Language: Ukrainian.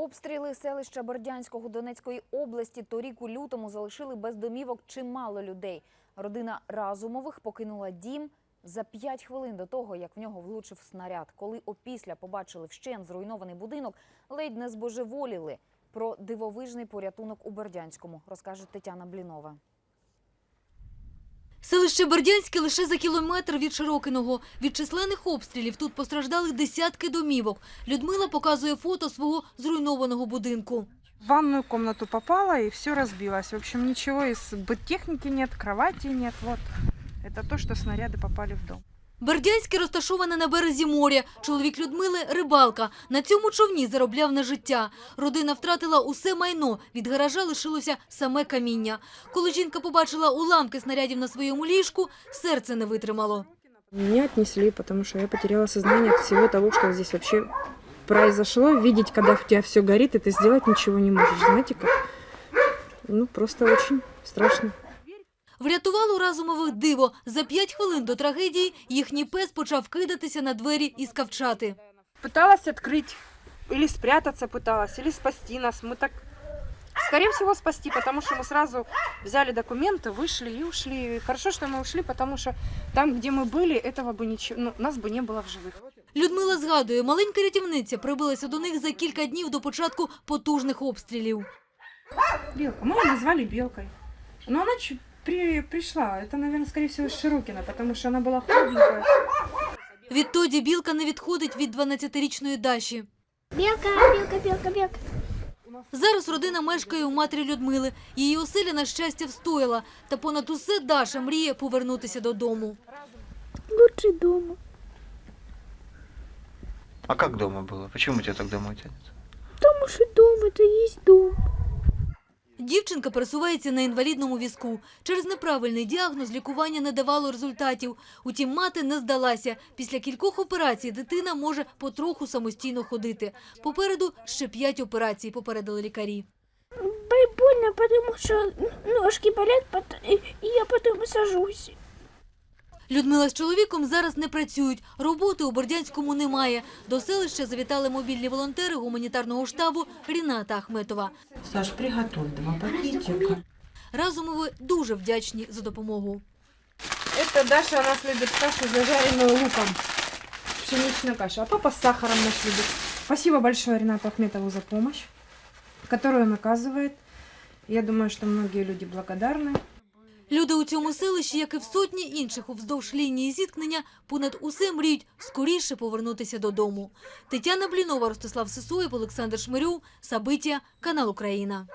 Обстріли селища Бердянського Донецької області торік у лютому залишили без домівок чимало людей. Родина Разумових покинула дім за п'ять хвилин до того, як в нього влучив снаряд. Коли опісля побачили вщен зруйнований будинок, ледь не збожеволіли. Про дивовижний порятунок у Бердянському розкаже Тетяна Блінова. Селище Бердянське лише за кілометр від Широкиного. Від численних обстрілів тут постраждали десятки домівок. Людмила показує фото свого зруйнованого будинку. В ванную комнату попала и все разбилось. В общем, ничего из быттехники нет, кровати нет. Вот это то, что снаряды попали в дом. Бердянське розташоване на березі моря. Чоловік Людмили – рибалка. На цьому човні заробляв на життя. Родина втратила усе майно. Від гаража лишилося саме каміння. Коли жінка побачила уламки снарядів на своєму ліжку, серце не витримало. Меня отнесли, потому что я потеряла сознание всего того, что здесь вообще произошло. Видеть, когда в тебя все горит, и ты сделать ничего не можешь. Знаете как? Ну, просто очень страшно. Врятувало разумових диво. За п'ять хвилин до трагедії їхній пес почав кидатися на двері і скавчати. Пыталась открыть, или спрятаться пыталась, или спасти нас. Мы так, скорее всего, спасти, потому что мы сразу взяли документы, вышли и ушли. И Хорошо, что мы ушли, потому что там, где мы были, этого бы ничего, ну, нас бы не было в живых. Людмила згадує, маленька рятівниця прибилася до них за кілька днів до початку потужних обстрілів. Белка. Мы ее назвали Белкой. Но она чуть при, пришла. Это, наверное, скорее всего, из Широкина, потому что она была худенькая. Відтоді білка не відходить від 12-річної Даші. Белка, белка, белка, белка. Зараз родина мешкає у матері Людмили. Її оселя, на щастя, встояла. Та понад усе Даша мріє повернутися додому. Лучше дома. А как дома было? Почему тебя так домой тянет? Потому что дом это и есть дом. Дівчинка пересувається на інвалідному візку. Через неправильний діагноз лікування не давало результатів. Утім, мати не здалася. Після кількох операцій дитина може потроху самостійно ходити. Попереду ще п'ять операцій, попередили лікарі. Больно, тому що ножки болять, и я потім сажусь. Людмила з чоловіком зараз не працюють. Роботи у Бордянському немає. До селища завітали мобільні волонтери гуманітарного штабу Ріната Ахметова. Саш, приготовь два пакетика. Разумови дуже вдячні за допомогу. Это Даша у нас любит кашу, зажаренную луком. Пшеничную кашу. А папа с сахаром наш любит. Спасибо большое Ренату Ахметову за помощь, которую он оказывает. Я думаю, что многие люди благодарны. Люди у цьому селищі, як і в сотні інших уздовж лінії зіткнення, понад усе мріють скоріше повернутися додому. Тетяна Блінова, Ростислав Сисоєв, Олександр Шмирю, Сабиття, канал Україна.